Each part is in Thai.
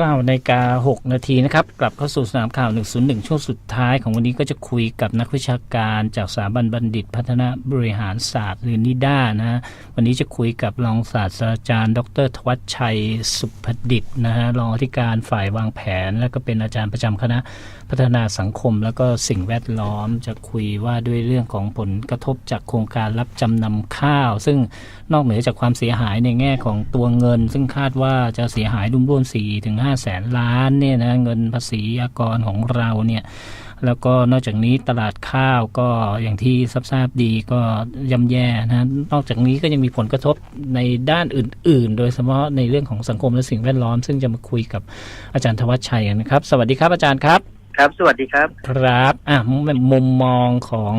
9นาฬิกา6นาทีนะครับ กลับเข้าสู่สนามข่าว 101 ช่วงสุดท้ายของวันนี้ก็จะคุยกับนักวิชาการจากสถาบันบัณฑิต พัฒนาบริหารศาสตร์หรือนิด้านะฮะวันนี้จะคุยกับรองศาสตราจารย์ ดรทวัชชัยสุพดิษฐ์นะฮะรองอธิการฝ่ายวางแผน และก็เป็นอาจารย์ประจำคณะพัฒนาสังคม แล้วก็สิ่งแวดล้อมจะคุยว่าด้วยเรื่องของผลกระทบจากโครงการรับจำนำข้าว ซึ่ง นอกเหนือจากความเสียหายในแง่ของตัวเงิน ซึ่งคาดว่าจะเสียหายรวมๆ4ถึง5แสนล้านเนี่ยนะเงินภาษีอากรของเราเนี่ยแล้วก็นอกจากนี้ตลาดข้าวก็อย่างที่ทราบดีก็ย่ำแย่นะนอกจากนี้ก็ยังมีผลกระทบในด้านอื่น ๆ โดยเฉพาะในเรื่องของสังคมและสิ่งแวดล้อม ซึ่งจะมาคุยกับอาจารย์ธวัชชัยนะครับ สวัสดีครับอาจารย์ครับ ครับ สวัสดีครับ ครับอะมุมมองของ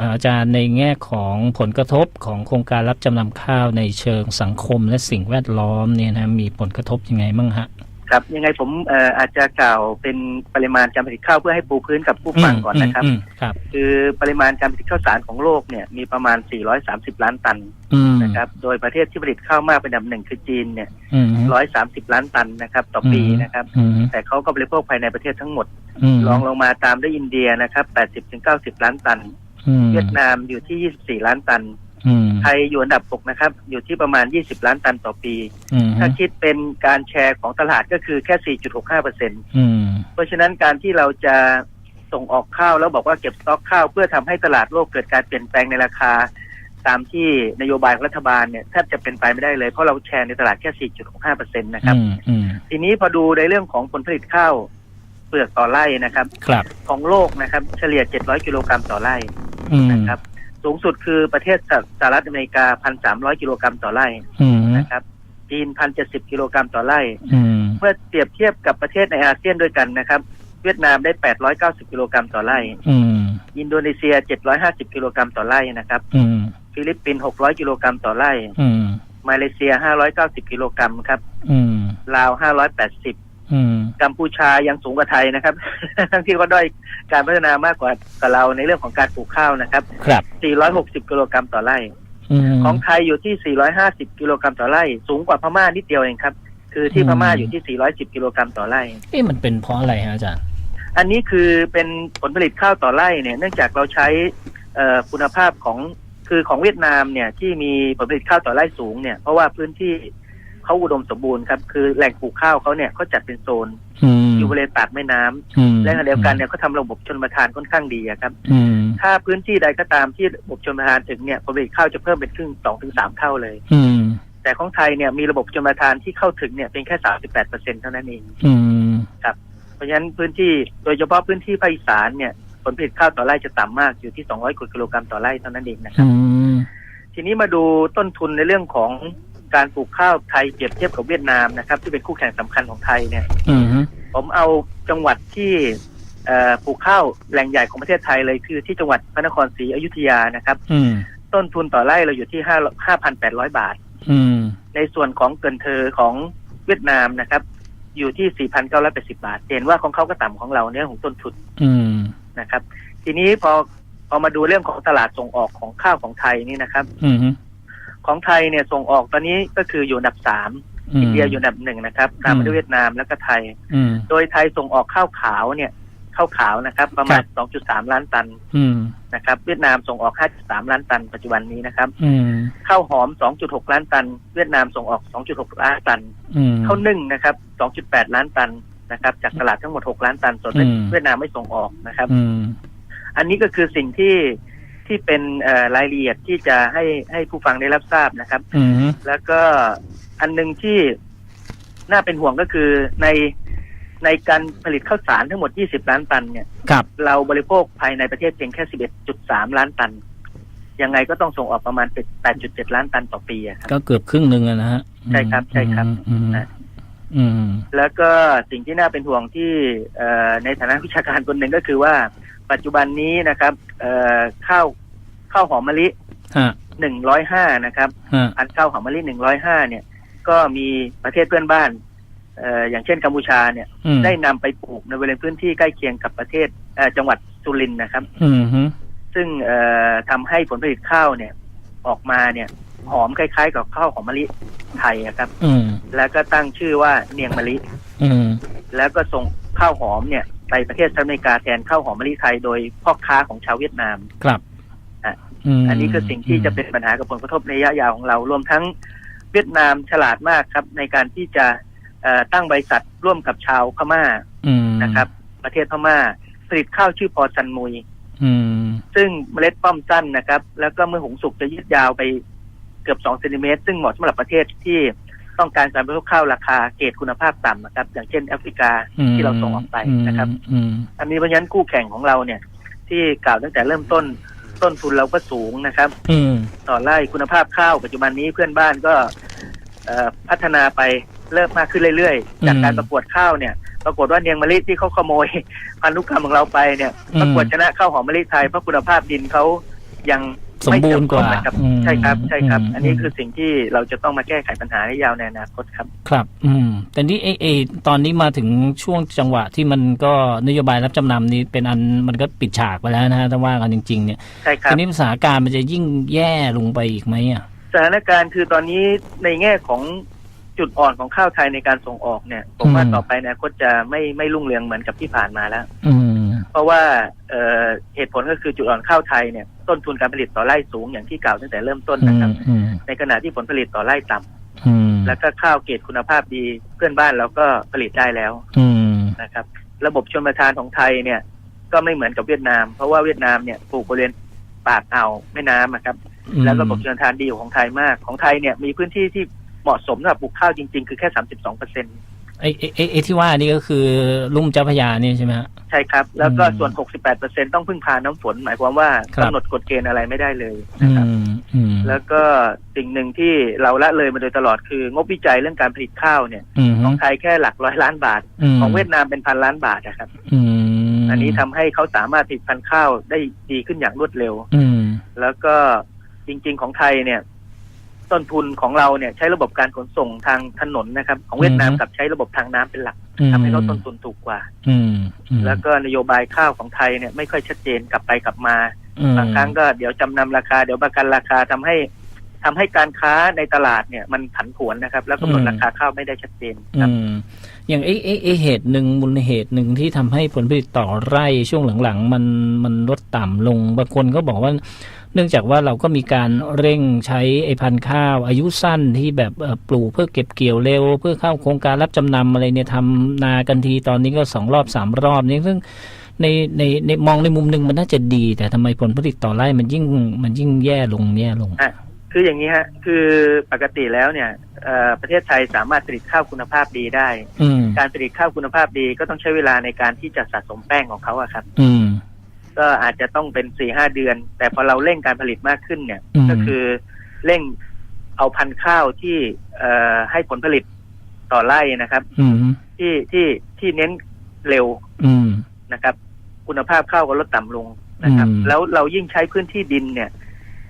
อาจารย์ในแง่ของผลกระทบของโครงการรับจำนำข้าวในเชิงสังคมและสิ่งแวดล้อมเนี่ยนะมีผลกระทบยังไงบ้างฮะ ครับยังไงผมเอ่ออาจจะกล่าวเป็นปริมาณการผลิตข้าวเพื่อให้ปูพื้นกับผู้ฟังก่อนนะครับอืมครับ คือปริมาณการผลิตข้าวสารของโลกเนี่ยมีประมาณ 430 ล้านตันอืมนะครับโดยประเทศที่ผลิตข้าวมากเป็นอันดับหนึ่งคือจีนเนี่ยอืม130 ล้านตันนะครับต่อปีนะครับ อืมแต่เขาก็บริโภคภายในประเทศทั้งหมดอืมรองลงมาตามด้วยอินเดียนะครับ80-90 ล้านตัน อืมเวียดนามอยู่ที่ 24 ล้านตันอืม ไทยอยู่อันดับ6นะครับ อยู่ที่ประมาณ 20 ล้านตันต่อปีอืมถ้าคิดเป็นการแชร์ของตลาดก็คือแค่ 4.65เปอร์เซ็นต์อืมเพราะฉะนั้นการที่เราจะส่งออกข้าวแล้วบอกว่าเก็บสต็อกข้าว เพื่อทำให้ตลาดโลกเกิดการเปลี่ยนแปลงในราคา ตามที่นโยบายของรัฐบาลเนี่ยแทบจะเป็นไปไม่ได้เลย เพราะเราแชร์ในตลาดแค่ 4.65เปอร์เซ็นต์นะครับอืมอืมทีนี้พอดูในเรื่องของผลผลิตข้าวเปลือกต่อไร่นะครับครับของโลกนะครับ เฉลี่ย 700 กิโลกรัมต่อไร่อืมนะครับ สูงสุดคือประเทศสหรัฐอเมริกา1,300กิโลกรัมต่อไร่อืมนะครับจีน1,070กิโลกรัมต่อไร่อืมเมื่อเปรียบเทียบกับประเทศในอาเซียนด้วยกันนะครับ เวียดนามได้890กิโลกรัมต่อไร่อืมอินโดนีเซีย750กิโลกรัมต่อไร่นะครับอืมฟิลิปปินส์600กิโลกรัมต่อไร่อืมมาเลเซีย590กิโลกรัมครับอืมลาว580อืม กัมพูชายังสูงกว่าไทยนะครับ ทั้งที่ก็ด้อยการพัฒนามากกว่ากับเราในเรื่องของการปลูกข้าวนะครับครับ 460 กิโลกรัมต่อไร่อืมของไทยอยู่ที่ 450 กิโลกรัมต่อไร่ สูงกว่าพม่านิดเดียวเองครับ คือที่อืมพม่าอยู่ที่ 410 กิโลกรัมต่อไร่ เอ๊ะมันเป็นเพราะอะไรฮะอาจารย์ อันนี้คือเป็นผลผลิตข้าวต่อไร่เนี่ย เนื่องจากเราใช้เอ่อคุณภาพของคือของเวียดนามเนี่ยที่มีผลผลิตข้าวต่อไร่สูงเนี่ยเพราะว่าพื้นที่ เขาอุดมสมบูรณ์ครับคือแหล่งปลูกข้าวเขาเนี่ยเขาจัดเป็นโซนอืมอยู่บริเวณปากแม่น้ำอืมและขณะเดียวกันเนี่ยเขาทำระบบชนประทานค่อนข้างดีอะครับอืมถ้าพื้นที่ใดก็ตามที่ระบบชนประทานถึงเนี่ยผลผลิตข้าวจะเพิ่มเป็นครึ่งสองถึงสามเท่าเลยอืมแต่ของไทยเนี่ยมีระบบชนประทานที่เข้าถึงเนี่ยเป็นแค่สามสิบแปดเปอร์เซ็นเท่านั้นเองอืมเพราะฉะนั้นพื้นที่โดยเฉพาะพื้นที่ภาคอีสานเนี่ยผลผลิตข้าวต่อไร่จะต่ำมากอยู่ที่200กว่ากิโลกรัมต่อไร่เท่านั้นเองนะครับอืมทีนี้มาดูต้นทุนในเรื่องของ การปลูกข้าวไทยเปรียบเทียบกับเวียดนามนะครับ ที่เป็นคู่แข่งสำคัญของไทยเนี่ยอืมผมเอาจังหวัดที่เอ่อปลูกข้าวแหล่งใหญ่ของประเทศไทยเลยคือที่จังหวัดพระนครศรีอยุธยานะครับอืมต้นทุนต่อไร่เราอยู่ที่ห้าห้าพันแปดร้อยบาทอืมในส่วนของเกินเธอของเวียดนามนะครับ อยู่ที่สี่พันเก้าร้อยแปดสิบาท เห็นว่าของเขาก็ต่ำของเราเนี่ยของต้นทุนอืมนะครับ ทีนี้พอพอมาดูเรื่องของตลาดส่งออกของข้าวของไทยนี่นะครับอืม ของไทยเนี่ยส่งออกตอนนี้ก็คืออยู่อันดับสามอินเดียอยู่อันดับหนึ่งนะครับตามมาด้วยเวียดนามแล้วก็ไทยอืมโดยไทยส่งออกข้าวขาวเนี่ยข้าวขาวนะครับ ประมาณ 2.3 ล้านตันอืมนะครับ เวียดนามส่งออก 5.3 ล้านตันปัจจุบันนี้นะครับอืมข้าวหอม 2.6 ล้านตัน เวียดนามส่งออก 2.6 ล้านตันอืมข้าวนึ่งนะครับ 2.8 ล้านตันนะครับ จากตลาดทั้งหมด 6 ล้านตันส่วนอืมเวียดนามไม่ส่งออกนะครับอืมอันนี้ก็คือสิ่งที่ ที่เป็นเอ่อรายละเอียดที่จะให้ให้ผู้ฟังได้รับทราบนะครับอืมแล้วก็อันหนึ่งที่น่าเป็นห่วงก็คือในในการผลิตข้าวสารทั้งหมด 20 ล้านตันเนี่ยครับเราบริโภคภายในประเทศเพียงแค่ 11.3 ล้านตัน ยังไงก็ต้องส่งออกประมาณ 8.7 ล้านตันต่อปีอะครับก็เกือบครึ่งหนึ่งอะนะฮะ ใช่ครับ ใช่ครับอืมนะอืมแล้วก็สิ่งที่น่าเป็นห่วงที่เอ่อในฐานะวิชาการคนหนึ่งก็คือว่าปัจจุบันนี้นะครับเอ่อข้าว ข้าวหอมมะลิฮะ105นะครับฮะพันธุ์ข้าวหอมมะลิ105เนี่ย ก็มีประเทศเพื่อนบ้านเอ่ออย่างเช่นกัมพูชาเนี่ยอืมได้นำไปปลูกในบริเวณพื้นที่ใกล้เคียงกับประเทศเอ่อจังหวัดสุรินทร์นะครับอืมฮึซึ่งเอ่อทำให้ผลผลิตข้าวเนี่ยออกมาเนี่ย หอมคล้ายๆ กับข้าวหอมมะลิไทยอะครับอืมแล้วก็ตั้งชื่อว่าเนียงมะลิอืมแล้วก็ส่งข้าวหอมเนี่ยไปประเทศสหรัฐอเมริกาแทนข้าวหอมมะลิไทยโดยพ่อค้าของชาวเวียดนามครับ อะมอันนี้คือสิ่งที่จะเป็นปัญหากับผลกระทบในระยะยาวของเรา รวมทั้งเวียดนามฉลาดมากครับ ในการที่จะเอ่อตั้งบริษัทร่วมกับชาวพม่าอืมนะครับ ประเทศพม่าผลิตข้าวชื่อพอซันมุยอืมซึ่งเมล็ดป้อมสั้นนะครับ แล้วก็เมื่อหุงสุกจะยืดยาวไปเกือบ2เซนติเมตรซึ่งเหมาะสำหรับประเทศที่ต้องการการบริโภคข้าวราคาเกรดคุณภาพต่ำนะครับ อย่างเช่นแอฟริกาที่เราส่งออกไปนะครับอืมอันนี้เพราะฉะนั้นคู่แข่งของเราเนี่ย ที่กล่าวตั้งแต่เริ่มต้น ต้นทุนเราก็สูงนะครับ อืม ต่อไร่คุณภาพข้าวปัจจุบันนี้เพื่อนบ้านก็เอ่อพัฒนาไปเริ่มมากขึ้นเรื่อยๆ จากการประกวดข้าวเนี่ย ปรากฏว่าเนียงมะลิที่เขาขโมย พันธุกรรมของเราไปเนี่ยประกวดชนะข้าวหอมมะลิไทยเพราะคุณภาพดินเขายัง สมบูรณ์กว่าไม่เสื่อมโทรมนะครับอืมใช่ครับใช่ครับมอันนี้คือสิ่งที่เราจะต้องมาแก้ไขปัญหาให้ยาวในอนาคตครับ ครับ อืมแต่นี่เอเอตอนนี้มาถึงช่วงจังหวะที่มันก็นโยบายรับจำนำนี้เป็นอันมันก็ปิดฉากไปแล้วนะฮะถ้าว่ากันจริง ๆ เนี่ยใช่ครัทีบนี้สถานการณ์มันจะยิ่งแย่ลงไปอีกไหมอะสถานการณ์คือตอนนี้ในแง่ของจุดอ่อนของข้าวไทยในการส่งออกเนี่ยผมว่าอืมต่อไปในอนาคตจะไม่ไม่รุ่งเรืองเหมือนกับที่ผ่านมาแล้ว อืม เพราะว่าเอ่อเหตุผลก็คือจุดอ่อนข้าวไทยเนี่ยต้นทุนการผลิตต่อไร่สูงอย่างที่กล่าวตั้งแต่เริ่มต้นอืนะครับมอืมในขณะที่ผลผลิตต่อไร่ต่ำอืมแล้วก็ข้าวเกรดคุณภาพดีเพื่อนบ้านเราก็ผลิตได้แล้วอืมนะครับ ระบบชนประทานของไทยเนี่ย ก็ไม่เหมือนกับเวียดนาม เพราะว่าเวียดนามเนี่ยปลูกบริเวณปากอ่าวแม่น้ำอะครับ แล้วระบบชนประทานดีกว่าของไทยมากของไทยเนี่ยมีพื้นที่ที่เหมาะสมสำหรับปลูกข้าวจริง ๆ คือแค่32เปอร์เซ็นไอ้ ไอ้ไอ้ไอ้ที่ว่านี่ก็คือลุ่มเจ้าพระยานี่ใช่ไหมฮะ ใช่ครับ แล้วก็อืมส่วน 68เปอร์เซ็นต้องพึ่งพาน้ำฝน หมายความว่าครับ กำหนดกฎเกณฑ์อะไรไม่ได้เลยอืนะครับ มอืมแล้วก็สิ่งหนึ่งที่เราละเลยมาโดยตลอดคืองบวิจัยเรื่องการผลิตข้าวเนี่ยอืมของไทยแค่หลักร้อยล้านบาท มของเวียดนามเป็นพันล้านบาทนะครับ อืมอันนี้ทำให้เขาสามารถผลิตพันธุ์ข้าวได้ดีขึ้นอย่างรวดเร็ว อืม แล้วก็จริง ๆ ของไทยเนี่ย ต้นทุนของเราเนี่ยใช้ระบบการขนส่งทางถนนนะครับ ของเวียดนามอืมกับใช้ระบบทางน้ำเป็นหลักอืมทำให้เขาต้นทุนถูกกว่า อืมอืมแล้วก็นโยบายข้าวของไทยเนี่ยไม่ค่อยชัดเจนกลับไปกลับมาอืมบางครั้งก็เดี๋ยวจำนำราคาเดี๋ยวประกันราคาทำให้ทำให้การค้าในตลาดเนี่ยมันผันผวนนะครับ แล้วกำหนดราคาข้าวไม่ได้ชัดเจนคอืรับม อย่างไอ้ไอ้ไอ้เหตุหนึ่งมูลเหตุหนึ่งที่ทำให้ผลผลิตต่อไร่ช่วงหลังๆ มันมันลดต่ำลงบางคนก็บอกว่าเนื่องจากว่าเราก็มีการเร่งใช้ไอ้พันธุ์ข้าว อายุสั้นที่แบบปลูกเพื่อเก็บเกี่ยวเร็ว เพื่อเข้าโครงการรับจำนำอะไรเนี่ยทำนากันทีตอนนี้ก็สองรอบสามรอบนี่ซึ่งในในในมองในมุมหนึ่งมันน่าจะดี แต่ทำไมผลผลิตต่อไร่มันยิ่งมันยิ่งแย่ลงแย่ลง คืออย่างนี้ฮะ คือปกติแล้วเนี่ยเอ่อประเทศไทยสามารถผลิตข้าวคุณภาพดีได้อืมการผลิตข้าวคุณภาพดีก็ต้องใช้เวลาในการที่จะสะสมแป้งของเขาอะครับอืมก็อาจจะต้องเป็นสี่ห้าเดือน แต่พอเราเร่งการผลิตมากขึ้นเนี่ยอืมก็คือเร่งเอาพันธุ์ข้าวที่เอ่อให้ผลผลิตต่อไร่นะครับอืมที่ที่ที่เน้นเร็วอืมนะครับ คุณภาพข้าวก็ลดต่ำลงนะครับอืมแล้วเรายิ่งใช้พื้นที่ดินเนี่ย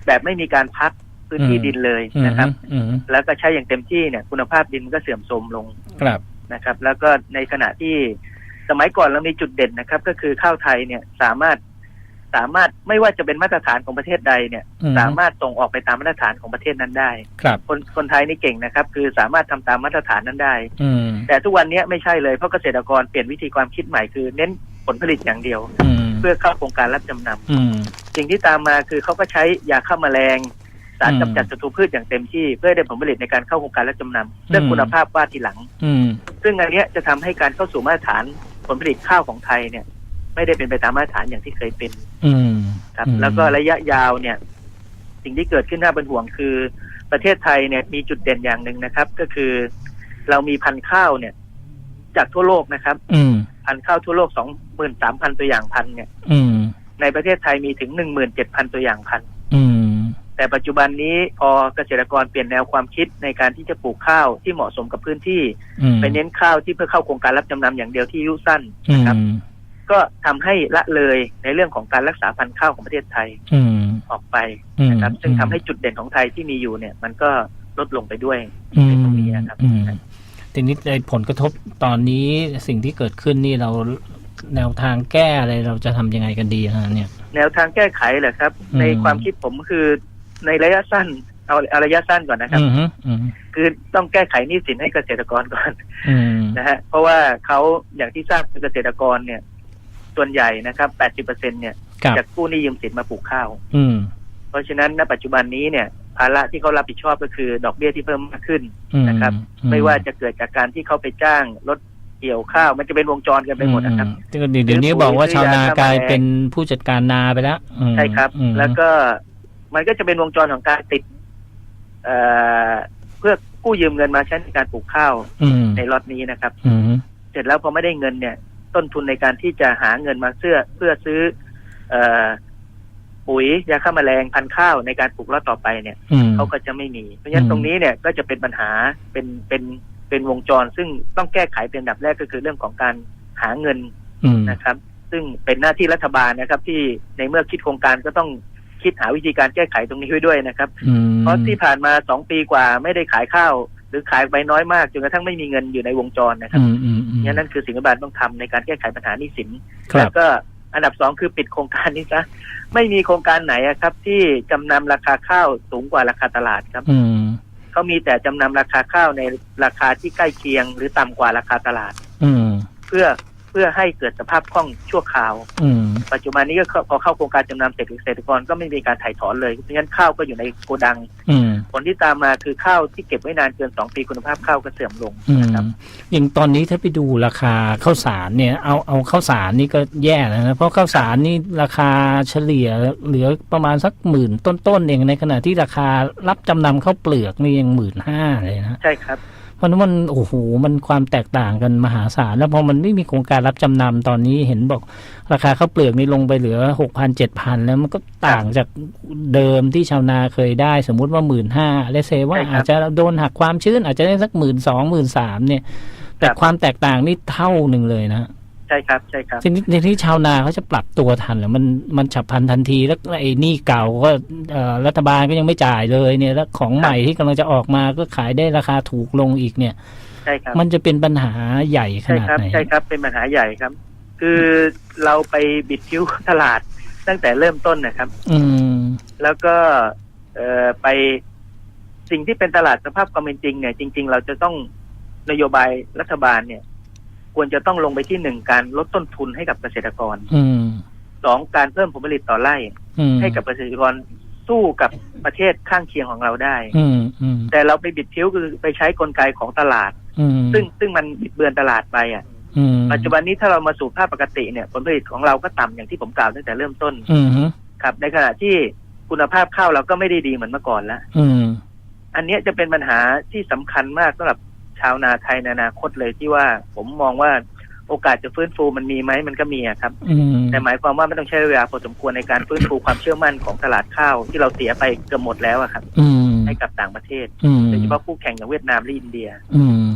แบบไม่มีการพัก พื้นที่อืมดินเลยอืมนะครับอืมแล้วก็ใช้อย่างเต็มที่เนี่ย คุณภาพดินก็เสื่อมโทรมลงครับนะครับ แล้วก็ในขณะที่สมัยก่อนเรามีจุดเด่นนะครับ ก็คือข้าวไทยเนี่ยสามารถสามารถไม่ว่าจะเป็นมาตรฐานของประเทศใดเนี่ยอืมสามารถส่งออกไปตามมาตรฐานของประเทศนั้นได้ครับคนคนไทยนี่เก่งนะครับ คือสามารถทำตามมาตรฐานนั้นได้อืมแต่ทุกวันนี้ไม่ใช่เลยเพราะเกษตรกรเปลี่ยนวิธีความคิดใหม่คือ เน้นผลผลิตอย่างเดียวอืมเพื่อเข้าโครงการรับจำนำอืมสิ่งที่ตามมาคือเขาก็ใช้ยาฆ่าแมลง สารอืมกำจัดศัตรูพืชอย่างเต็มที่ เพื่อให้ได้ผลผลิตในการเข้าโครงการรับจำนำเรื่องอืมคุณภาพว่าทีหลังอืมซึ่งอันเนี้ยจะทำให้การเข้าสู่มาตรฐานผลผลิตข้าวของไทยเนี่ย ไม่ได้เป็นไปตามมาตรฐานอย่างที่เคยเป็นอืมครับอืมแล้วก็ระยะยาวเนี่ย สิ่งที่เกิดขึ้นน่าเป็นห่วงคือ ประเทศไทยเนี่ยมีจุดเด่นอย่างหนึ่งนะครับ ก็คือ เรามีพันธุ์ข้าวเนี่ย จากทั่วโลกนะครับอืมพันธุ์ข้าวทั่วโลกสองหมื่นสามพันตัวอย่างพันธุ์เนี่ยอืมในประเทศไทยมีถึงหนึ่งหมื่นเจ็ดพันตัวอย่างพันธุ์อืม แต่ปัจจุบันนี้พอเกษตรกรเปลี่ยนแนวความคิดในการที่จะปลูกข้าวที่เหมาะสมกับพื้นที่อืมไปเน้นข้าวที่เพื่อเข้าโครงการรับจำนำอย่างเดียวที่อายุสั้นอืนะครับมก็ทำให้ละเลยในเรื่องของการรักษาพันธุ์ข้าวของประเทศไทยอืมออกไปอืมนะครับ ซึ่งทำให้จุดเด่นของไทยที่มีอยู่เนี่ย มันก็ลดลงไปด้วยอืมในตรงนี้นะครับอืมทีนี้ในผลกระทบตอนนี้สิ่งที่เกิดขึ้นนี่เราแนวทางแก้อะไรเราจะทำยังไงกันดีฮะเนี่ย แนวทางแก้ไขเหรอครับอืมในความคิดผมคือ ในระยะสั้นเอาเอาระยะสั้นก่อนนะครับอืมฮึอืมคือต้องแก้ไขหนี้สินให้เกษตรกรก่อนอืมนะฮะเพราะว่าเขาอย่างที่ทราบคือเกษตรกรเนี่ย ส่วนใหญ่นะครับ80%เนี่ยครับจะกู้หนี้ยืมสินมาปลูกข้าว อืมเพราะฉะนั้นณปัจจุบันนี้เนี่ยภาระที่เขารับผิดชอบก็คือ ดอกเบี้ยที่เพิ่มมากขึ้นอืมนะครับอืไม่ว่าจะเกิดจากการที่เขาไปจ้างรถเกี่ยวข้าว มันจะเป็นวงจรกันไปหมดนะครับอืมเดี๋ยวเดี๋ยวนี้บอกว่าชาวนากลายเป็นผู้จัดการนาไปแล้วอืมใช่ครับอืมแล้วก็ มันก็จะเป็นวงจรของการติด เอ่อเพื่อกู้ยืมเงินมาใช้ในการปลูกข้าวอืมในล็อตนี้นะครับอืมเสร็จแล้วพอไม่ได้เงินเนี่ย ต้นทุนในการที่จะหาเงินมาเสื้อเพื่อซื้อ เอ่อปุ๋ยยาฆ่าแมลงพันธุ์ข้าวในการปลูกล็อตต่อไปเนี่ยอืมเขาก็จะไม่มี เพราะฉะนั้นอืมตรงนี้เนี่ยก็จะเป็นปัญหาเป็นเป็นเป็นวงจร ซึ่งต้องแก้ไขเป็นอันดับแรกก็คือเรื่องของการหาเงินอืมนะครับ ซึ่งเป็นหน้าที่รัฐบาลนะครับ ที่ในเมื่อคิดโครงการก็ต้อง คิดหาวิธีการแก้ไขตรงนี้ไว้ด้วยนะครับอืมเพราะที่ผ่านมาสองปีกว่าไม่ได้ขายข้าว หรือขายไปน้อยมากจนกระทั่งไม่มีเงินอยู่ในวงจรนะครับอืมอืมอืมเนี่ยนั่นคือสิ่งที่รัฐบาลต้องทำในการแก้ไขปัญหาหนี้สินครัแล้บวก็อันดับสองคือปิดโครงการนี้ซะไม่มีโครงการไหนอะครับ ที่จำนำราคาข้าวสูงกว่าราคาตลาดครับอืมเขามีแต่จำนำราคาข้าวในราคาที่ใกล้เคียง หรือต่ำกว่าราคาตลาดอืมเพื่อ เพื่อให้เกิดสภาพคล่องชั่วคราว อืม ปัจจุบันนี้ก็เข้าพอเข้าโครงการจำนำเสร็จเกษตรกรก็ไม่มีการถ่ายถอนเลยเพราะฉะนั้นข้าวก็อยู่ในโกดัง อืม ผลที่ตามมาคือข้าวที่เก็บไว้นานเกินสองปีคุณภาพข้าวก็เสื่อมลงอืมนะครับ อย่างตอนนี้ถ้าไปดูราคาข้าวสารเนี่ยเอาเอาข้าวสารนี่ก็แย่แล้วนะเพราะข้าวสารนี่ราคาเฉลี่ยเหลือประมาณสักหมื่นต้นๆเองในขณะที่ราคารับจำนำข้าวเปลือกนี่ยังหมื่นห้าเลยนะ ใช่ครับ เพราะฉะนั้นมันโอ้โหมันความแตกต่างกันมหาศาลแล้วพอมันไม่มีโครงการรับจำนำตอนนี้เห็นบอก ราคาข้าวเปลือกนี่ลงไปเหลือหกพันเจ็ดพันแล้วมันก็ต่างจากเดิมที่ชาวนาเคยได้ สมมุติว่าหมื่นห้าเลเซว่าใช่ครับอาจจะโดนหักความชื้น อาจจะได้สักหมื่นสองหมื่นสามเนี่ย แต่ครับความแตกต่างนี่เท่าหนึ่งเลยนะ ใช่ครับใช่ครับทีนี้ทีนี้ชาวนาเขาจะปรับตัวทันเหรือมันมันฉับพลันทันทีแล้วไอ้หนี่เก่าก็เอ่อรัฐบาลก็ยังไม่จ่ายเลยเนี่ยแล้วของใหม่ที่กำลังจะออกมาก็ขายได้ราคาถูกลงอีกเนี่ย ใช่ครับ มันจะเป็นปัญหาใหญ่ขใช่นาดครับไหนใช่ครับเป็นปัญหาใหญ่ครับ คือเราไปบิดคิ้วตลาดตั้งแต่เริ่มต้นนะครับ อืมแล้วก็เอ่อไปสิ่งที่เป็นตลาดสภาพความเป็นจริงเนี่ยจริง ๆ เราจะต้องนโยบายรัฐบาลเนี่ย ควรจะต้องลงไปที่หนึ่งการลดต้นทุนให้กับเกษตรกรอืมสองการเพิ่มผลผลิตต่อไร่อืมให้กับเกษตรกรสู้กับประเทศข้างเคียงของเราได้อืมอืมแต่เราไปบิดคิ้วคือไปใช้กลไกของตลาดอืมซึ่งซึ่งมันบิดเบือนตลาดไปอะอืมปัจจุบันนี้ถ้าเรามาสู่ภาพปกติเนี่ยผลผลิตของเราก็ต่ำอย่างที่ผมกล่าวตั้งแต่เริ่มต้นอืมฮึครับ ในขณะที่คุณภาพข้าวเราก็ไม่ได้ดีเหมือนเมื่อก่อนแล้วอืมอันเนี้ยจะเป็นปัญหาที่สำคัญมากสำหรับ ชาวนาไทยในอนาคตเลยที่ว่าผมมองว่าโอกาสจะฟื้นฟูมันมีไหมมันก็มีอะครับอืมแต่หมายความว่าไม่ต้องใช้เวลาพอสมควรในการฟื้นฟูความเชื่อมั่นของตลาดข้าวที่เราเสียไปเกือบหมดแล้วอะครับอืมให้กับต่างประเทศอืมโดยเฉพาะคู่แข่งอย่างเวียดนามและอินเดียอืม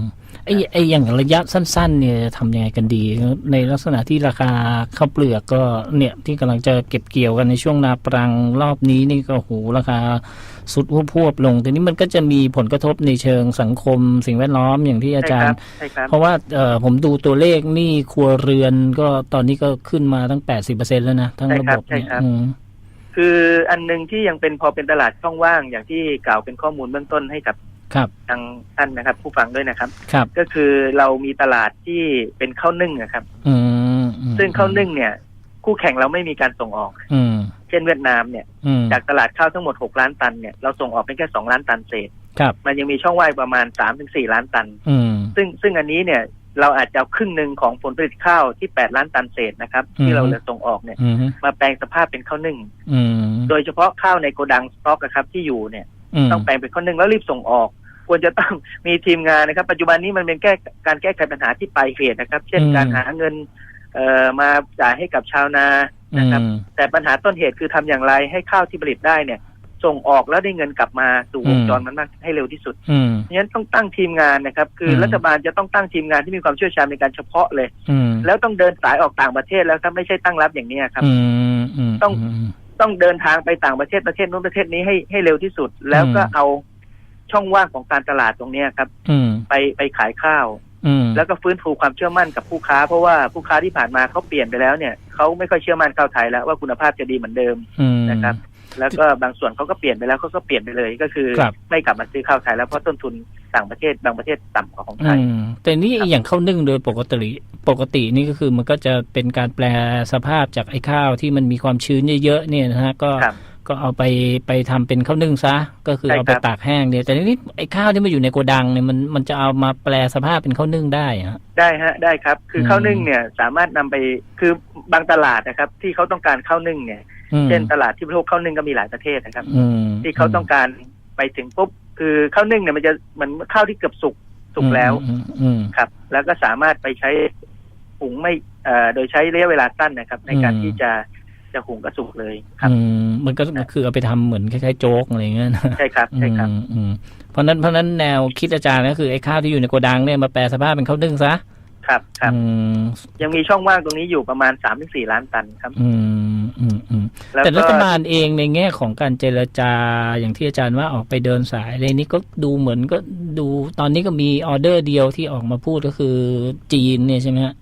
ไอ้ไอ้อย่างระยะสั้น ๆ เนี่ยทำยังไงกันดี ในลักษณะที่ราคาข้าวเปลือกก็เนี่ยที่กำลังจะเก็บเกี่ยวกันในช่วงนาปรังรอบนี้นี่ก็โหราคาสุดพวบๆลงทีนี้มันก็จะมีผลกระทบในเชิงสังคม สิ่งแวดล้อมอย่างที่อาใช่จาครรัย์ใช่ครับเพราะว่าเอ่อผมดูตัวเลขหนี่ครัวเรือนก็ตอนนี้ก็ขึ้นมาตั้ง 80%แล้วนะ ทั้งระบบเนี่ยอืมคืออันหนึ่งที่ยังเป็นพอเป็นตลาดช่องว่างอย่างที่กล่าวเป็นข้อมูลเบื้องต้นให้กับ ครับทางท่านนะครับ ผู้ฟังด้วยนะครับ ครับก็คือเรามีตลาดที่เป็นข้าวนึ่งนะครับ อืมอืมซึ่งข้าวนึ่งเนี่ย คู่แข่งเราไม่มีการส่งออก อืมเช่นเวียดนามเนี่ย อืมจากตลาดข้าวทั้งหมด 6 ล้านตันเนี่ยเราส่งออกเป็นแค่ 2 ล้านตันเศษ ครับ มันยังมีช่องว่างประมาณ 3-4 ล้านตัน อืม ซึ่งซึ่งอันนี้เนี่ยเราอาจจะเอาครึ่งหนึ่งของผลผลิตข้าวที่ 8 ล้านตันเศษนะครับที่เราเหลือส่งออกเนี่ย อืมมาแปลงสภาพเป็นข้าวนึ่ง อืมโดยเฉพาะข้าวในโกดังสต็อกอะครับที่อยู่เนี่ยม ต้องแปลงเป็นข้าวนึ่งแล้วรีบส่งออก ควรจะต้องมีทีมงานนะครับ ปัจจุบันนี้มันเป็นแก้การแก้ไขปัญหาที่ปลายเหตุนะครับ เช่นอืมการหาเงินเอ่อมาจ่ายให้กับชาวนานะครับอืมแต่ปัญหาต้นเหตุคือทำอย่างไรให้ข้าวที่ผลิตได้เนี่ย ส่งออกแล้วได้เงินกลับมาสู่วงจรมันมากให้เร็วที่สุดอืมเพราะฉะนั้นต้องตั้งทีมงานนะครับ คืออมรัฐบาลจะต้องตั้งทีมงานที่มีความเชี่ยวชาญในการเฉพาะเลยอืมแล้วต้องเดินสายออกต่างประเทศแล้วถ้าไม่ใช่ตั้งรับอย่างนี้ครับอืมอืมต้องม ต้องเดินทางไปต่างประเทศประเทศนู้นประเทศนี้ให้ให้เร็วที่สุด แล้วก็อืมเอาช่องว่างของการตลาดตรงเนี้ยครับ อืมไปไปขายข้าวอืมแล้วก็ฟื้นฟูความเชื่อมั่นกับผู้ค้า เพราะว่าผู้ค้าที่ผ่านมาเขาเปลี่ยนไปแล้วเนี่ยเขาไม่ค่อยเชื่อมั่นข้าวไทยแล้วว่าคุณภาพจะดีเหมือนเดิมอืมนะครับ แล้วก็บางส่วนเขาก็เปลี่ยนไปแล้วเขาก็เปลี่ยนไปเลยก็คือครับไม่กลับมาซื้อข้าวไทยแล้วเพราะต้นทุน ต่างประเทศบางประเทศต่ำกว่าของไทอืยมแต่นี่อย่างข้าวนึ่งโดยปกติปกตินี่ก็คือมันก็จะเป็นการแปลสภาพจากไอ้ข้าวที่มันมีความชื้นเยอะๆเนี่ยนะฮะก็ครับก็เอาไปไปทำเป็นข้าวนึ่งซะ ก็คือใช่เอาคไปรับตากแห้งเนี่ยแต่ทีนี้ไอ้ข้าวที่มาอยู่ในโกดังเนี่ยมันมันจะเอามาแปลสภาพเป็นข้าวนึ่งได้ฮะได้ฮะได้ครับ คืออมข้าวนึ่งเนี่ยสามารถนำไปคือบางตลาดนะครับ ที่เขาต้องการข้าวนึ่งเนี่ยอืมเช่นตลาดที่บริโภคข้าวนึ่งก็มีหลายประเทศนะครับอืมที่เขาต้องการไปถึงปุ๊บ คือข้าวนึ่งเนี่ยมันจะเหมือนข้าวที่เกือบสุกสุกแล้วอืมอืมครับ แล้วก็สามารถไปใช้หุงไม่เอ่อโดยใช้ระยะเวลาสั้นนะครับ ในการอืมที่จะจะหุงกระสุกเลยครับอืมมันก็คือเอาไปทำเหมือนคล้ายๆโจ๊กอะไรอย่างเงี้ยนะใช่ครับใช่ครับอืมอืมเพราะนั้นเพราะนั้นแนวคิดอาจารย์ก็คือไอ้ข้าวที่อยู่ในโกดังเนี่ยมาแปลสภาพเป็นข้าวนึ่งซะ ครับครับอืมยังมีช่องว่างตรงนี้อยู่ประมาณสามถึงสี่ล้านตันครับ อืมอืมอืมแล้วแต่รัก็ฐบาลเองในแง่ของการเจรจาอย่างที่อาจารย์ว่าออกไปเดินสายอะไรนี่ก็ดูเหมือนก็ดูตอนนี้ก็มีออเดอร์เดียวที่ออกมาพูดก็คือจีนเนี่ยใช่ไหมฮะ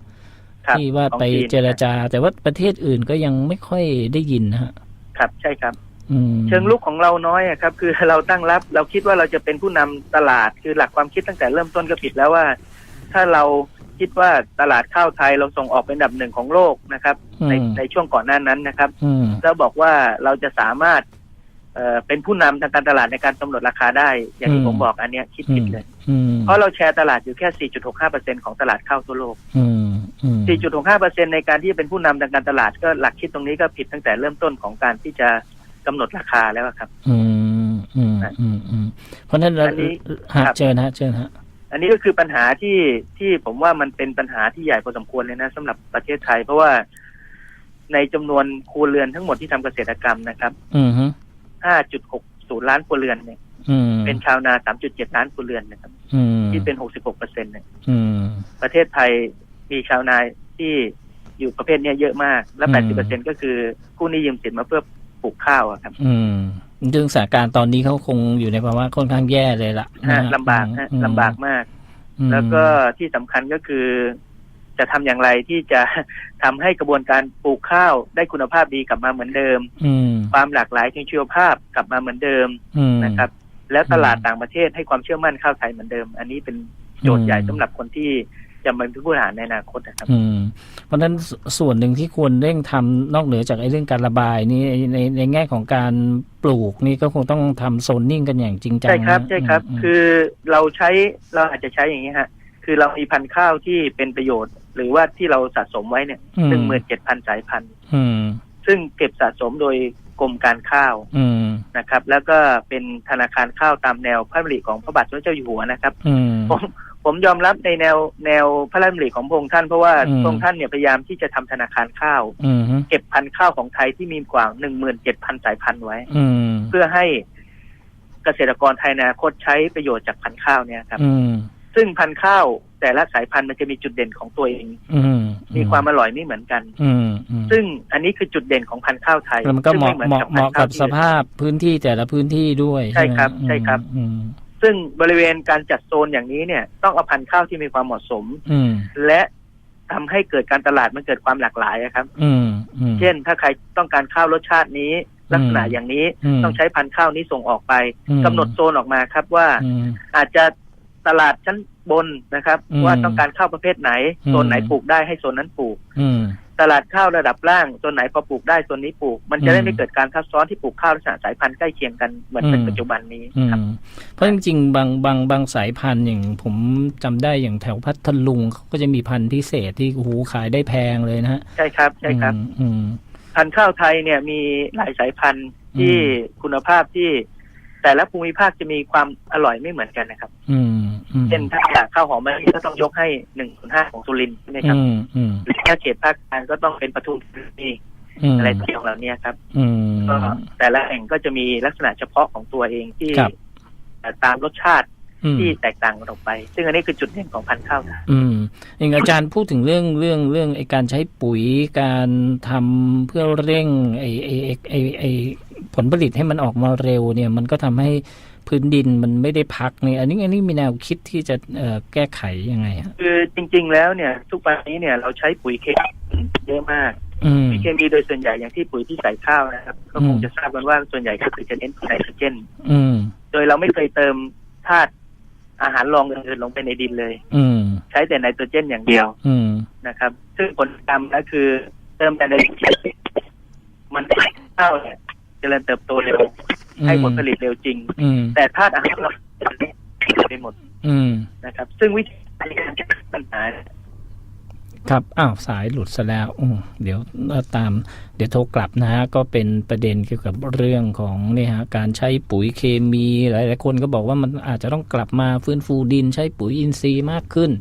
ครับที่ว่าของไปจีนเจรจา แต่ว่าประเทศอื่นก็ยังไม่ค่อยได้ยินนะฮะครับใช่ครับอืมเชิงลุกของเราน้อยอะครับ คือเราตั้งรับ เราคิดว่าเราจะเป็นผู้นำตลาด คือหลักความคิดตั้งแต่เริ่มต้นก็ผิดแล้วว่า ถ้าเรา คิดว่าตลาดข้าวไทยเราส่งออกเป็นอันดับหนึ่งของโลกนะครับอืมในในช่วงก่อนหน้านั้นนะครับอืมแล้วบอกว่าเราจะสามารถเอ่อเป็นผู้นำทางการตลาดในการกำหนดราคาได้ อย่างที่ผมบอกอันเนี้ยคิดผิดเลยอืมเพราะเราแชร์ตลาดอยู่แค่ 4.65%ของตลาดข้าวทั่วโลกอืมอืม4.65%ในการที่จะเป็นผู้นำทางการตลาดก็หลักคิดตรงนี้ก็ผิดตั้งแต่เริ่มต้นของการที่จะกำหนดราคาแล้วอะครับอืมอืมอืมอืมเพราะฉะนั้นเราอันนี้ฮะครับเชิญฮะเชิญฮะ อันนี้ก็คือปัญหาที่ที่ผมว่ามันเป็นปัญหาที่ใหญ่พอสมควรเลยนะสำหรับประเทศไทย เพราะว่าในจำนวนครัวเรือนทั้งหมดที่ทำเกษตรกรรมนะครับอืมฮึ5.60ล้านครัวเรือนเนี่ยอืมเป็นชาวนา3.7ล้านครัวเรือนนะครับอืมที่เป็น66เปอร์เซ็นต์เนี่ยอืมประเทศไทยมีชาวนาที่อยู่ประเภทเนี้ยเยอะมาก และอืม80เปอร์เซ็นต์ก็คือกู้หนี้ยืมสินมาเพื่อปลูกข้าวอะครับ อื มเรื่องสถานการณ์ตอนนี้เขาคงอยู่ในภาวะค่อนข้างแย่เลยล่ะนะฮะฮะลำบากฮะอืมลำบากมากอืมแล้วก็ที่สำคัญก็คือ จะทำอย่างไรที่จะทำให้กระบวนการปลูกข้าวได้คุณภาพดีกลับมาเหมือนเดิมอืมความหลากหลายทางชีวภาพกลับมาเหมือนเดิมอืมนะครับ แล้วตลาดอืมต่างประเทศให้ความเชื่อมั่นข้าวไทยเหมือนเดิม อันนี้เป็นโจทย์ใหญ่สำหรับคนที่ จะมาเป็นผู้บริหารในอนาคตนะครับอืมเพราะฉะนั้นสส่วนหนึ่งที่ควรเร่งทำนอกเหนือจากไอ้เรื่องการระบายนี่ในในแง่ของการปลูกนี่ก็คงต้องทำโซนนิ่งกันอย่างจริงจังใช่ครับนะใช่ครับมคือเราใช้เราอาจจะใช้อย่างนี้ฮะคือเรามีพันธุ์ข้าวที่เป็นประโยชน์ หรือว่าที่เราสะสมไว้เนี่ยหนึ่งหมื่นเจ็ดพันสายพันธุ์อืมซึ่งเก็บสะสมโดย กรมการข้าวอืมนะครับ แล้วก็เป็นธนาคารข้าวตามแนวพระราชดำริของพระบาทสมเด็จเจ้าอยู่หัวนะครับอืมผมผมยอมรับในแนวแนวพระราชดำริของพระองค์ท่านเพราะว่าอืมพระองค์ท่านเนี่ยพยายามที่จะทำธนาคารข้าวอืมฮึเก็บพันธุ์ข้าวของไทยที่มีกว่าหนึ่งหมื่นเจ็ดพันสายพันธุ์ไว้อืมเพื่อให้เกษตรกรไทยในอนาคตใช้ประโยชน์จากพันธุ์ข้าวเนี่ยครับอืม ซึ่งพันธุ์ข้าวแต่ละสายพันธุ์มันจะมีจุดเด่นของตัวเองอืมมีความอร่อยไม่เหมือนกันอืมอืมซึ่งอันนี้คือจุดเด่นของพันธุ์ข้าวไทยแล้วมันก็ซึ่งเหมาะไอนเหมาะเหมาะกับพันธุ์สข้วที่ภาพพื้นที่แต่ละพื้นที่ด้วยใช่ครับไหมใช่ครับอืมซึ่งบริเวณการจัดโซนอย่างนี้เนี่ย ต้องเอาพันธุ์ข้าวที่มีความเหมาะสมอืมและทำให้เกิดการตลาดมันเกิดความหลากหลายอะครับ อืมอืมเช่นถ้าใครต้องการข้าวรสชาตินี้ ลักษณะอืมอย่างนี้มต้องใช้พันธุ์ข้าวนี้ส่งออกไปอืมกำหนดโซนออกมาครับว่าอืมอาจจะ ตลาดชั้นบนนะครับ อืมว่าต้องการข้าวประเภทไหนอืม โซนไหนปลูกได้ให้โซนนั้นปลูก อืม ตลาดข้าวระดับล่างโซนไหนพอปลูกได้โซนนี้ปลูก มันจะได้อืมไม่เกิดการทับซ้อนที่ปลูกข้าวลักษณะสายพันธุ์ใกล้เคียงกันเหมือนเป็นอืม ปัจจุบันนี้อืครับ มเพราะจริงๆบางบางบางสายพันธุ์อย่างผมจำได้อย่างแถวพัทลุงเขาก็จะมีพันธุ์พิเศษที่โอ้โหขายได้แพงเลยนะฮะใช่ครับใช่ครับอืมอืม พันธุ์ข้าวไทยเนี่ยมีหลายสายพันธุ์ที่อืม คุณภาพที่ แต่ละภูมิภาคจะมีความอร่อยไม่เหมือนกันนะครับอืมอืมเช่นถ้าอยากข้าวหอมมะลิก็ต้องยกให้หนึ่งส่วนห้าของสุรินทร์ใช่ไหมครับอืมอืมหรือถ้าเขตภาคกลางก็ต้องเป็นปทุมธานีอืมอะไรต่างๆเหล่านี้ครับอืมก็แต่ละแห่งก็จะมีลักษณะเฉพาะของตัวเองที่ครับเอ่อตามรสชาติอืมที่แตกต่างกันออกไป ซึ่งอันนี้คือจุดเด่นของพันธุ์ข้าวไทยอืมอย่างอาจารย์พูดถึงเรื่องเรื่องเรื่องไอการใช้ปุ๋ยการทำเพื่อเร่งไอไอไอ้ไอไอ ผลผลิตให้มันออกมาเร็วเนี่ยมันก็ทำให้พื้นดินมันไม่ได้พักเนี่ยอันนี้อันนี้มีแนวคิดที่จะเอ่อแก้ไขยังไงฮะคือจริง ๆ แล้วเนี่ย ทุกวันนี้เนี่ยเราใช้ปุ๋ยเคมีเยอะมากอืมปุ๋ยเคมีโดยส่วนใหญ่อย่างที่ปุ๋ยที่ใส่ข้าวนะครับก็คงอืมจะทราบกันว่าส่วนใหญ่ก็คือจะเน้นไนโตรเจนอืมโดยเราไม่เคยเติมธาตุอาหารรองอื่นๆลงไปในดินเลย อืมใช้แต่ไนโตรเจนอย่างเดียว อืมนะครับ ซึ่งผลกรรมก็คือเติมแต่ในมันข้าวเนี่ย เจริญเติบโตเร็ว ให้ผลผลิตเร็วจริงอืมแต่ธาตุอาหารเราไปหมดอืมนะครับ ซึ่งวิธีการแก้ปัญหาครับอ้าวสายหลุดซะแล้วอืมเดี๋ยวตาม เดี๋ยวโทรกลับนะฮะก็เป็นประเด็นเกี่ยวกับเรื่องของเนี่ยฮะการใช้ปุ๋ยเคมีหลาย ๆ คนก็บอกว่ามันอาจจะต้องกลับมาฟื้นฟูดินใช้ปุ๋ยอินทรีย์มากขึ้น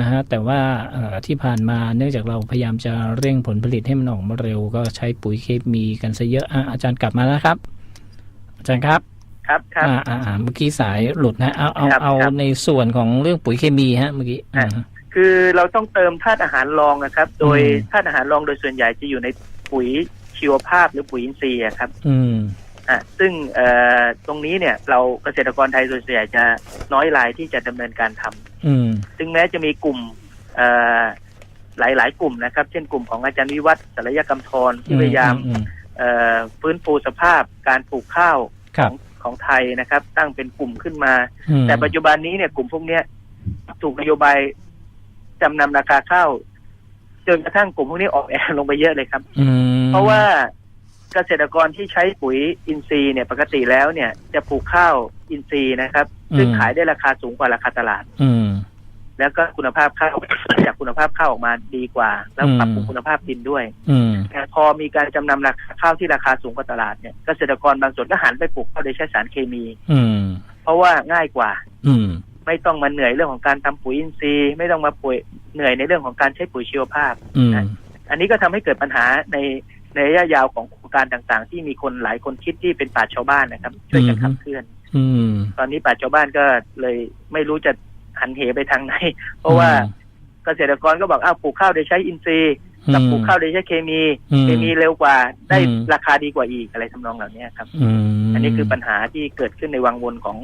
นะฮะแต่ว่าเอ่อที่ผ่านมาเนื่องจากเราพยายามจะเร่งผลผลิตให้มันออกมาเร็ว ก็ใช้ปุ๋ยเคมีกันซะเยอะอะอาจารย์กลับมาแล้วครับ อาจารย์ครับครับครับอ่าอ่าอ่าเมื่อกี้สายหลุดนะ เอาเอาครับเอาครับในส่วนของเรื่องปุ๋ยเคมีฮะเมื่อกี้อ่าคือเราต้องเติมธาตุอาหารรองนะครับ โดยอืมธาตุอาหารรองโดยส่วนใหญ่จะอยู่ในปุ๋ยชีวภาพหรือปุ๋ยอินทรีย์อะครับ อืม อะซึ่งเอ่อตรงนี้เนี่ยเราเกษตรกรไทยโดยส่วนใหญ่จะน้อยรายที่จะดำเนินการทำอืมซึ่งแม้จะมีกลุ่มเอ่อหลายๆกลุ่มนะครับ เช่นกลุ่มของอาจารย์วิวัฒน์ศัลยกรรมทรที่พยายามอืเอ่อฟื้นฟูสภาพการปลูกข้าวคขรัอบงของไทยนะครับ ตั้งเป็นกลุ่มขึ้นมาอืมแต่ปัจจุบันนี้เนี่ยกลุ่มพวกเนี้ยถูกนโยบายจำนำราคาข้าวจนกระทั่งกลุ่มพวกนี้ออกแอร์ลงไปเยอะเลยครับอืมเพราะว่า เกษตรกรที่ใช้ปุ๋ยอินทรีย์เนี่ยปกติแล้วเนี่ยจะปลูกข้าวอินทรีย์นะครับ ซึ่งขายได้ราคาสูงกว่าราคาตลาด อืม แล้วก็คุณภาพข้าวจากคุณภาพข้าวออกมาดีกว่า แล้วปรับปรุงคุณภาพดินด้วย อืม แต่พอมีการจำนำราคาข้าวที่ราคาสูงกว่าตลาดเนี่ยเกษตรกรบางส่วนก็หันไปปลูกข้าวโดยใช้สารเคมี อืม เพราะว่าง่ายกว่า อืม ไม่ต้องมาเหนื่อยเรื่องของการทำปุ๋ยอินทรีย์ ไม่ต้องมาป่วยเหนื่อยในเรื่องของการใช้ปุ๋ยชีวภาพ อืม อันนี้ก็ทำให้เกิดปัญหาใน ในระยะยาวของโครงการต่างๆ ที่มีคนหลายคนคิดที่เป็นป่าชชาวบ้านนะครับ ช่วยกันขับเคลื่อน อืมตอนนี้ป่าชชาวบ้านก็เลยไม่รู้จะหันเหไปทางไหน เพราะว่าเกษตรกรก็บอกอ้าวปลูกข้าวโดยใช้อินทรีย์กับปลูกข้าวโดยใช้เคมีอืมเคมีเร็วกว่าได้อืมราคาดีกว่าอีกอะไรทำนองเหล่านี้ครับอืมอันนี้คือปัญหาที่เกิดขึ้นในวังวนของ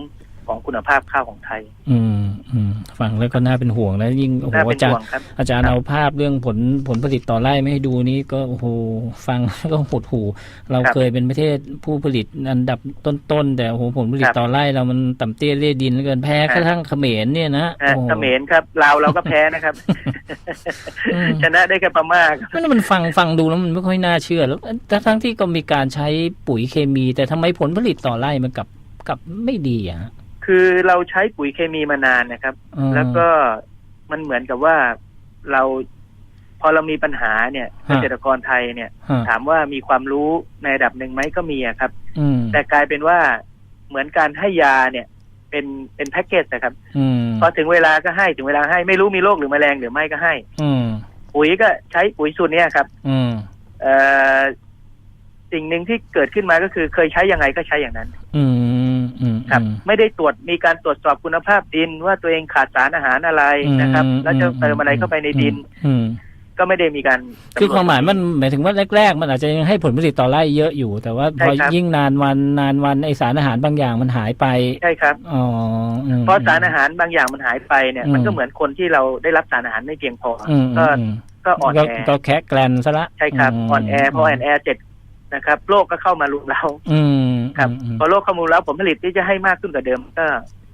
ของคุณภาพข้าวของไทย อืมอืมฟังแล้วก็น่าเป็นห่วงแล้วยิ่งโอ้โหน่าเป็อานจารห่วย์งครับอาจารย์ครับเอาภาพเรื่องผลผลผลิตต่อไร่ไม่ให้ดูนี่ก็โอ้โหฟังก็หดหูเราครับเคยเป็นประเทศผู้ผลิตอันดับต้นๆแต่โอ้โหผลผลิตครับต่อไร่เรามันต่ำเตี้ยเลี่ยดินเหลือเกินแพ้ครับกระทั่งเขมรเนี่ยนะอะโอ้โหเขมรครับลาวเราก็แพ้นะครับอืมชนะได้แค่พม่าครับไม่มันฟังฟังดูแล้วมันไม่ค่อยน่าเชื่อแล้วแต่ทั้งที่ก็มีการใช้ปุ๋ยเคมี แต่ทำไมผลผลิตต่อไร่มันกลับกลับไม่ดีอะฮะ คือเราใช้ปุ๋ยเคมีมานานนะครับ อืม แล้วก็มันเหมือนกับว่าเราพอเรามีปัญหาเนี่ยฮะเกษตรกรไทยเนี่ย ฮะถามว่ามีความรู้ในระดับหนึ่งไหมก็มีอะครับ อืมแต่กลายเป็นว่าเหมือนการให้ยาเนี่ย เป็นเป็นแพ็กเกจนะครับ อืมพอถึงเวลาก็ให้ถึงเวลาให้ไม่รู้มีโรคหรือแมลงหรือไม่ก็ให้ อืมปุ๋ยก็ใช้ปุ๋ยสูตรเนี้ยครับอืมเอ่อสิ่งหนึ่งที่เกิดขึ้นมาก็คือเคยใช้ยังไงก็ใช้อย่างนั้น อืมอืม ครับอืมไม่ได้ตรวจมีการตรวจสอบคุณภาพดิน ว่าตัวเองขาดสารอาหารอะไรนะครับอืมแล้วจะเติมอะไรเข้าไปในดินอืมก็ไม่ได้มีการคือความหมายมันหมายถึงว่าแรก ๆ มันอาจจะยังให้ผลผลิตต่อไร่เยอะอยู่ แต่ว่าพอยิ่งนานวันนานวันไอสารอาหารบางอย่างมันหายไปใช่ครับอ๋ออืมเพราะสารอาหารบางอย่างมันหายไปเนี่ยอืมมันก็เหมือนคนที่เราได้รับสารอาหารไม่เพียงพอออืมก็อืมก็อ่อนก็แอก็แคะแกลนซะละใช่ครับอ่อนแอพออ่อนแอเสร็จ นะครับโรคก็เข้ามารุมเราอืมครับอืมพอโรคเข้ามารุมเราผลผลิตที่จะให้มากขึ้นกว่าเดิมก็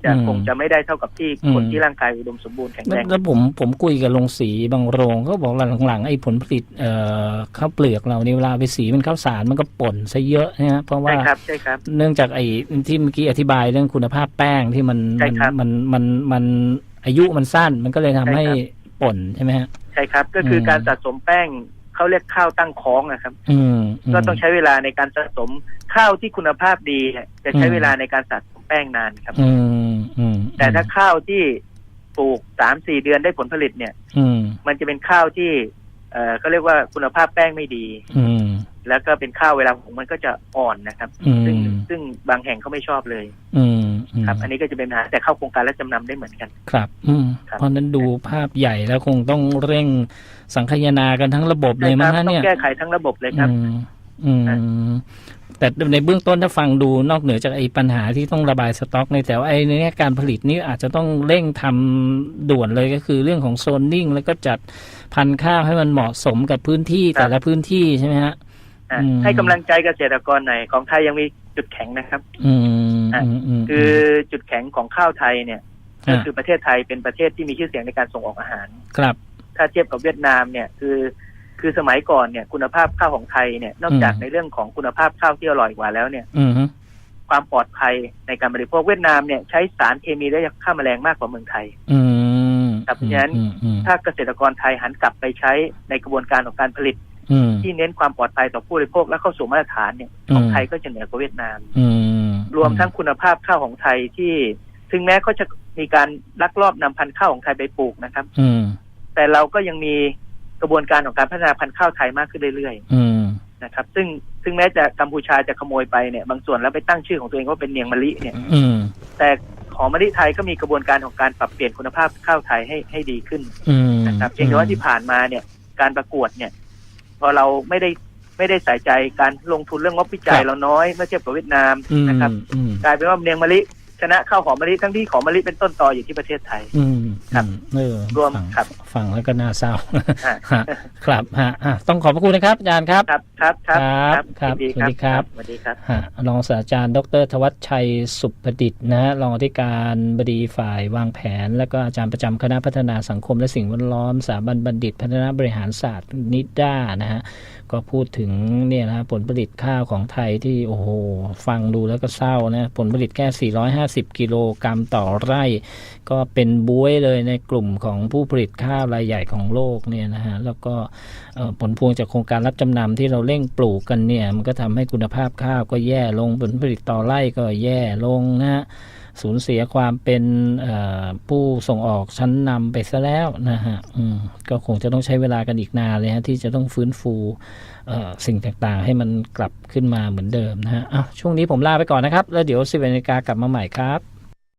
จะอืมคงจะไม่ได้เท่ากับที่อืมคนที่ร่างกายอุดมสมบูรณ์แข็งแล้วแรงแล้วผมผมคุยกับโรงสีบางโรงก็บอกหลังๆไอ้ผลผลิตเอ่อข้าวเปลือกเราในเวลาไปสีเป็นข้าวสารมันก็ป่นซะเยอะนะฮะเพราะว่าใช่ครับใช่ครับเนื่องจากไอ้ที่เมื่อกี้อธิบายเรื่องคุณภาพแป้งที่มันใช่มันครับมันมันมันอายุมันสั้นมันก็เลยทำใช่ให้ครับป่นใช่ไหมฮะใช่ครับ ก็คืออมการสะสมแป้ง เขาเรียกข้าวตั้งค้องนะครับอืมมก็ต้องใช้เวลาในการสะสมข้าวที่คุณภาพดีเนี่ยจะใช้อืมเวลาในการสะสมแป้งนานครับอืมอืมแต่ถ้าข้าวที่ปลูกสามสี่เดือนได้ผลผลิตเนี่ยอืมมันจะเป็นข้าวที่เอ่อเขาเรียกว่าคุณภาพแป้งไม่ดีอืมแล้วก็เป็นข้าวเวลาหุงมันก็จะอ่อนนะครับอืมซึ่งซึ่งบางแห่งเขาไม่ชอบเลย อืมอืม ครับ อันนี้ก็จะเป็นปัญหาแต่เข้าโครงการและจำนำได้เหมือนกัน ครับ อืมครับเพราะฉะนั้นดูภาพใหญ่แล้วคงต้องเร่งสังคายนากันทั้งระบบเลยมั้งใช่ฮะครับต้อเนี่ยงแก้ไขทั้งระบบเลยครับ อืมอืมอะแต่ในเบื้องต้นถ้าฟังดูนอกเหนือจากไอ้ปัญหาที่ต้องระบายสต็อกในแต่ว่าไอ้ในแง่การผลิตนี่อาจจะต้องเร่งทำด่วนเลยก็คือเรื่องของโซนนิ่ง แล้วก็จัดพันธุ์ข้าวให้มันเหมาะสมกับพื้นที่ครับแต่ละพื้นที่ใช่ไหมฮะอะอืม ให้กำลังใจเกษตรกรหน่อยของไทยยังมีจุดแข็งนะครับ อืมอืมอืมคือจุดแข็งของข้าวไทยเนี่ย ก็อะคือประเทศไทยเป็นประเทศที่มีชื่อเสียงในการส่งออกอาหาร ครับ ถ้าเทียบกับเวียดนามเนี่ยคือคือสมัยก่อนเนี่ย คุณภาพข้าวของไทยเนี่ย นอกจากอืมในเรื่องของคุณภาพข้าวที่อร่อยกว่าแล้วเนี่ยอืมฮึความปลอดภัยในการบริโภคเวียดนามเนี่ยใช้สารเคมีและฆ่าแมลงมากกว่าเมืองไทยอืมครับเพราะฉะนั้นอืมอืมถ้าเกษตรกรไทยหันกลับไปใช้ในกระบวนการของการผลิตอืม ที่เน้นความปลอดภัยต่อผู้บริโภคและเข้าสู่มาตรฐานเนี่ยของไทยก็จะเหนือกว่าเวียดนามอืมรวมทั้งคุณภาพข้าวของไทยที่ถึงแม้เขาจะมีการลักลอบนำพันธุ์ข้าวของไทยไปปลูกนะครับ อืมแต่เราก็ยังมีกระบวนการของการพัฒนาพันธุ์ข้าวไทยมากขึ้นเรื่อยอืมๆนะครับ ซึ่งซึ่งแม้จะกัมพูชาจะขโมยไปเนี่ย บางส่วนแล้วไปตั้งชื่อของตัวเองว่าเป็นเนียงมะลิเนี่ยอืมแต่ของมะลิไทยก็มีกระบวนการของการปรับเปลี่ยนคุณภาพข้าวไทยให้ให้ดีขึ้นอืมนะครับเพียงแต่ว่าที่ผ่านมาเนี่ย การประกวดเนี่ย พอเราไม่ได้ไม่ได้ใส่ใจการลงทุนเรื่องงบวิจัยเราน้อยเมื่อเทียบกับเวียดนามอืมนะครับอืมกลายเป็นว่าเนียงมะลิ ชนะข้าวหอมมะลิทั้งที่ของมะลิเป็นต้นตออยู่ที่ประเทศไทย อืมครับเออรวมฟังครับฟังแล้วก็น่าเศร้าอ่าฮะครับฮะอะต้องขอบพระคุณนะครับอาจารย์ครับ ครับครับครับครับครับยินดีสวัสดีครับสวัสดีครับฮะรองศาสตราจารย์ ดรทวัชชัยสุประดิษฐ์นะฮะรองอธิการบดีฝ่ายวางแผน และก็อาจารย์ประจำคณะพัฒนาสังคมและสิ่งแวดล้อมสถาบันบัณฑิต พัฒนาบริหารศาสตร์นิด้านะฮะก็พูดถึงเนี่ยนะผลผลิตข้าวของไทยที่โอ้โหฟังดูแล้วก็เศร้านะผลผลิตแค่ 450 กิโลกรัมต่อไร่ ก็เป็นบุ้ยเลยในกลุ่มของผู้ผลิตข้าวรายใหญ่ของโลกเนี่ยนะฮะแล้วก็ผลพวงจากโครงการรับจำนำที่เราเร่งปลูกกันเนี่ยมันก็ทำให้คุณภาพข้าวก็แย่ลงผลผลิตต่อไร่ก็แย่ลงนะฮะ สูญเสียความเป็นผู้ส่งออกชั้นนำไปซะแล้วนะฮะก็คงจะต้องใช้เวลากันอีกนานเลยฮะที่จะต้องฟื้นฟูเอ่อสิ่งต่างๆ ให้มันกลับขึ้นมาเหมือนเดิมนะฮะช่วงนี้ผมลาไปก่อนนะครับ แล้วเดี๋ยวสิบนาฬิกากลับมาใหม่ครับ